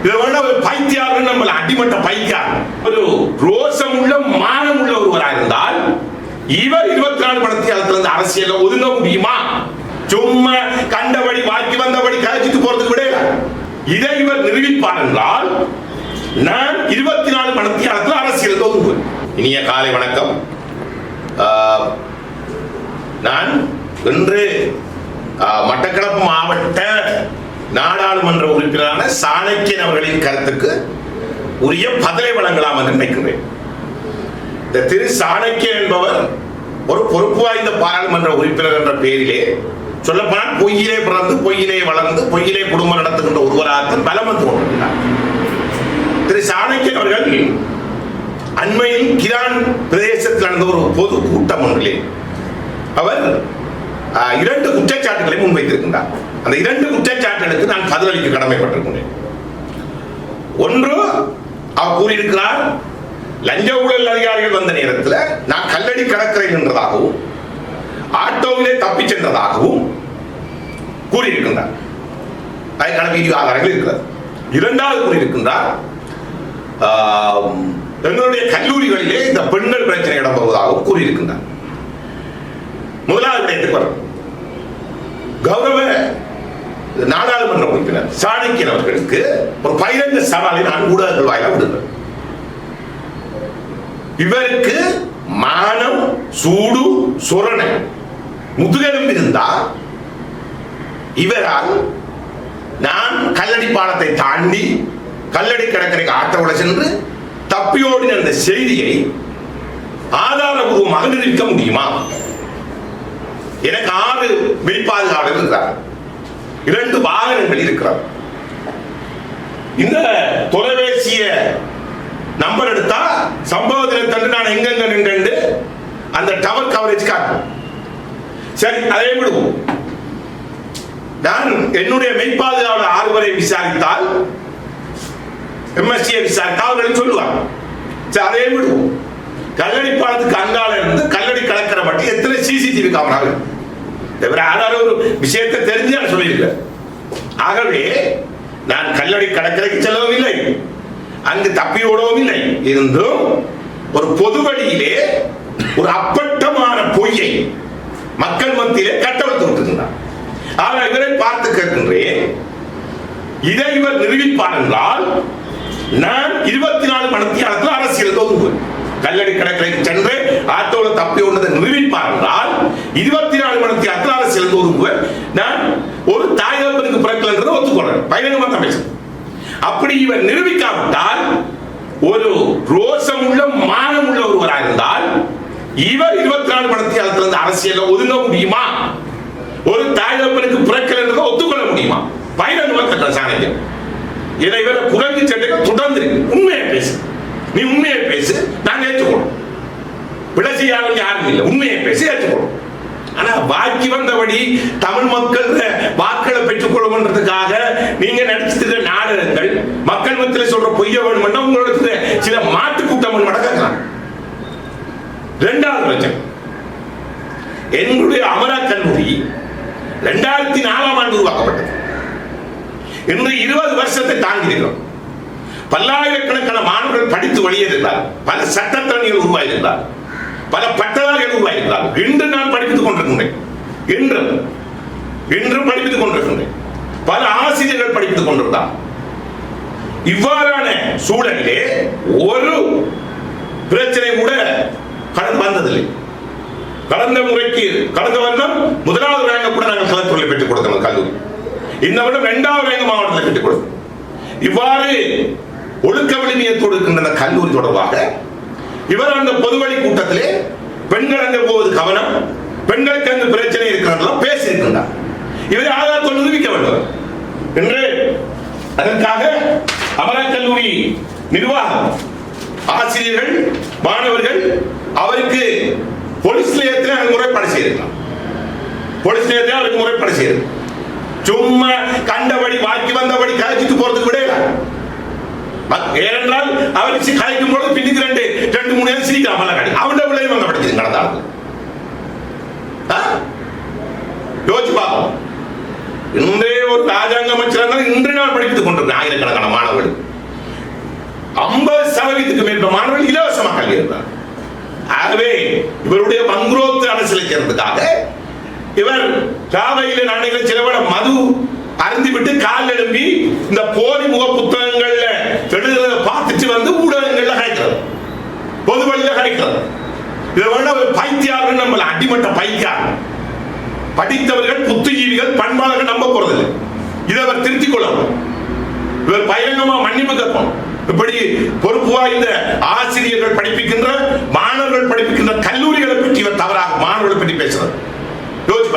இதை வேண்டாம் ஒரு பைத்தியார் நம்மள அடிமட்ட பைத்தியார் ஒரு ரோசம் உள்ள மானம் உள்ள ஒருவராக இருந்தால் இவர் இருபத்தி நாலு மணத்தியாலத்துல இருந்து அரசியல ஒதுங்க முடியுமா? சும்மா கண்டபடி வாக்கி வந்தபடி கழிச்சிட்டு போறதுக்கு விட இதை இவர் நிரூபிப்பார் என்றால் நான் இருபத்தி நாலு மணத்தியாலத்தில் அரசியல் ஒதுங்குவேன். இனிய காலை வணக்கம். ஆஹ், நான் இன்று மட்டக்களப்பு மாவட்ட நாடாளுமன்ற உறுப்பினரான சாணக்கியன் அவர்களின் கருத்துக்கு உரிய பதிலை வழங்கலாம் என்று நினைக்கிறேன். இந்த திரு சாணக்கியன் என்பவர் ஒரு பொறுப்பு வாய்ந்த பாராளுமன்ற உறுப்பினர் என்ற பெயரிலே சொல்லப்போனால் பொய்யிலே பிறந்து பொய்யிலே வளர்ந்து பொய்யிலே குடும்பம் நடத்துகின்ற ஒருவராக பலம் வந்து கொண்டிருக்கிறார். திரு சாணக்கியன் அவர்கள் அண்மையில் கிரான் பிரதேசத்தில் நடந்த ஒரு பொது கூட்டம் ஒன்றிலே அவர் ஆஹ், இரண்டு குற்றச்சாட்டுகளை முன்வைத்திருக்கின்றார் அந்த இரண்டு குற்றச்சாட்டுகளுக்கு நான் பதிலளிக்க கடமைப்பட்டிருக்கின்றேன். ஒன்று அவர் கூறியிருக்கிறார் லஞ்ச ஊழல் அதிகாரிகள் வந்த நேரத்தில் நான் கல்லடி கடற்கரை நின்றதாகவும் ஆட்டோவிலே தப்பிச் சென்றதாகவும் கூறியிருக்கின்றார். அதற்கான வீடியோ ஆதாரங்கள் இருக்கிறது. இரண்டாவது கூறியிருக்கின்றார் எங்களுடைய கல்லூரிகளிலே இந்த பெண்கள் பிரச்சனை இடம்பெறுவதாகவும் கூறியிருக்கின்றார். முதலாவது விடயத்துக்கு வரும். கௌரவ நாடாளுமன்ற உறுப்பினர் சாணக்கியன் அவர்களுக்கு ஒரு பகிரங்க சவாலை நான் ஊடகங்கள் வாயிலாக விடுகிறேன். இவருக்கு மானம் சூடு சுரணை முதுகெலும்பு இருந்தா இவரால் நான் கல்லடி பாலத்தை தாண்டி கல்லடி கடற்கரைக்கு ஆற்றோட சென்று தப்பியோடின அந்த செய்தியை ஆதாரபூர்வமாக நிரூபிக்க முடியுமா? எனக்கு ஆறு மெய்ப்பாதுகாவலர் இருக்கிறார் இரண்டு வாகனங்கள் இருக்கிறார் இந்த தொலைபேசிய நம்பர் எடுத்தா சம்பவ தினத்தன்று நான் எங்கெங்க நின்று அந்த டவர் கவரேஜ் காட்டும். சரி அதே விடுவோம் நான் என்னுடைய மெய்ப்பாதுகாவலர் ஆறுவரை விசாரித்தால் எம்எஸ்சியை விசாரித்தால் அவர்கள் சொல்லுவாங்க. சரி அதே விடுவோம் கல்லடி பாலத்துக்கு அங்கால இருந்து கல்லடி கலக்கிற மட்டும் எத்தனை சிசிடிவி கேமராவில் தவிர ஆதார ஒரு விஷயத்தை தெரிஞ்சு நான் சொல்லியிருக்கேன் ஆகவே நான் கல்லடி கடற்கரைக்கு செல்லவும் இல்லை. அங்கு தப்பி ஓடவும் இல்லை. இருந்தும் ஒரு பொது வழியிலே ஒரு அப்பட்டமான பொய்யை மக்கள் மத்தியிலே கட்டவிழ்த்து விட்டுருந்தார் ஆனால் இவரை பார்த்து கேட்கின்றேன் இதை இவர் நிரூபிப்பார் என்றால் நான் இருபத்தி நாலு மணித்தியாலத்தில் அரசியல் ஒதுங்குவேன் கல்லடி கடற்கரைக்கு சென்று ஆட்டோல தப்பி ஓடுவதை நிரூபிப்பார் என்றால் இருபத்தி நாலு நான் ஒரு தாயகப்பனுக்கு பிறக்கலன்றதை ஒத்துக்கொள்றேன். பகிரங்கமா தான் பேசுறேன். அப்படி இவர் நிரூபிக்காவிட்டால் ஒரு ரோசம் உள்ள மானம் உள்ள ஒருவராக இருந்தால் இவர் இருபத்தி நாலு மணித்தியாலத்தில் இருந்து அரசியல ஒதுங்க முடியுமா? ஒரு தாயகப்பனுக்கு பிறக்கலன்றதை ஒத்துக்கொள்ள முடியுமா? பகிரங்கமா கட்டுற சாணக்கியம் இதை இவரை குரங்கு செட்டை தொடர்ந்து உண்மையை பேசு. நீ உண்மையை பேசு. நாங்க ஏற்றுக்கொள்ளும். பிழை செய்யாதவங்க யாரும் இல்லை. உண்மையை பேசி ஏற்றுக்கொள்ளும். ஆனா வாக்கி வந்தபடி தமிழ் மக்கள் வாக்களை பெற்றுக் பெற்றுக்கொள்ளும்ன்றதுக்காக நீங்க நடிச்சிருக்கிற நாடகங்கள் மக்கள் மத்தியில் சொல்ற பொய்ய வேணும்னா உங்களோட சில மாட்டு கூட்டம் நடக்கலாம் ரெண்டாவது பட்சம் எங்களுடைய அமரா கல்லூரி ரெண்டாயிரத்தி நாலாம் ஆண்டு உருவாக்கப்பட்டது. இன்று இருபது வருஷத்தை தாண்டி இருக்கிறோம் பல்லாயிரக்கணக்கான மாணவர்கள் படித்து வெளியேறினார் பல சட்டத்தரணிகள் உருவாயிருந்தார் பல பட்டதாரிகள் உருவாயிருந்தார் இன்று என்றும் என்றும் படிப்பித்துக் கொண்டிருக்கின்றேன். பல ஆசிரியர்கள் படித்துக் கொண்டிருந்தார். இவ்வாறான சூழலிலே ஒரு பிரச்சனை கூட கடந்து வந்ததில்லை. கடந்த முறைக்கு கடந்த வருடம் முதலாவது ரேங்க கூட நாங்கள் கலத்துறையில் பெற்றுக் கொடுத்தோம் கல்லூரி. இந்த வருடம் இரண்டாவது ரேங்க மாவட்டத்தில் பெற்றுக் கொடுத்தோம். இவ்வாறு ஒழுக்க வலிமையத்தோடு இருக்கின்ற கல்லூரி தொடர்பாக இவர் அந்த பொதுவழி கூட்டத்திலே பெண்கள் அங்கே போவது கவனம் பெண்களுக்கு அந்த பிரச்சனை இருக்கிறதெல்லாம் பேசியிருக்கின்றார் இவரை ஆதாரத்தோடு நிரூபிக்க வேண்டும். என்று அதற்காக அமரா கல்லூரி நிர்வாகம் ஆசிரியர்கள் மாணவர்கள் அவருக்கு போலீஸ் நிலையத்தில் அங்கு முறைப்பாடு செய்திருக்கலாம் போலீஸ் நிலையத்தில் அவருக்கு முறைப்பாடு செய்து சும்மா கண்டபடி வாக்கி வந்தபடி கலைச்சிட்டு போறதுக்கு விட ஏனென்றால் அவர் கலைக்கும் பொழுது பின்னுக்கு ரெண்டு ரெண்டு மூணு நேரம் சிரிக்கலாம். அவன் விளையும் அங்க படிச்சது நடந்தாலும். யோசிச்சு பார்ப்போம். இன்றே ஒரு ராஜாங்க அமைச்சர் இன்று நாள் படித்துக் கொண்டிருக்கேன் ஆயிரக்கணக்கான மாணவர்கள். ஐம்பது சதவீதத்துக்கு மேற்பட்ட மாணவர்கள் இலவசமாக கல்வி இருந்தார் ஆகவே இவருடைய மங்குரோத்து அரசியலுக்கிறதுக்காக இவர் காவையில் நாடுகளை சிலவட மது அருந்திவிட்டு கால் எழுப்பி இந்த போலி முக புத்தகங்கள்ல எழுதுறத பார்த்துட்டு வந்து ஊடகங்கள்ல கிடைக்கிறது பொது வழியில இதை விட ஒரு பைத்தியார்கள் நம்மள அடிமட்ட பைத்தியார்கள் படித்தவர்கள் புத்திஜீவிகள் பண்பாளர்கள் நம்ப போறதில்லை. இதை அவர் திருத்திக் கொள்ளலாம் இவர் பகிரங்கமா மன்னிப்பு கற்போம் இப்படி பொறுப்பு வாய்ந்த ஆசிரியர்கள் படிப்பிக்கின்ற மாணவர்கள் படிப்பிக்கின்ற கல்லூரிகளை பற்றி இவர் தவறாக மாணவர்களை பற்றி பேசுறார். யோசிச்சு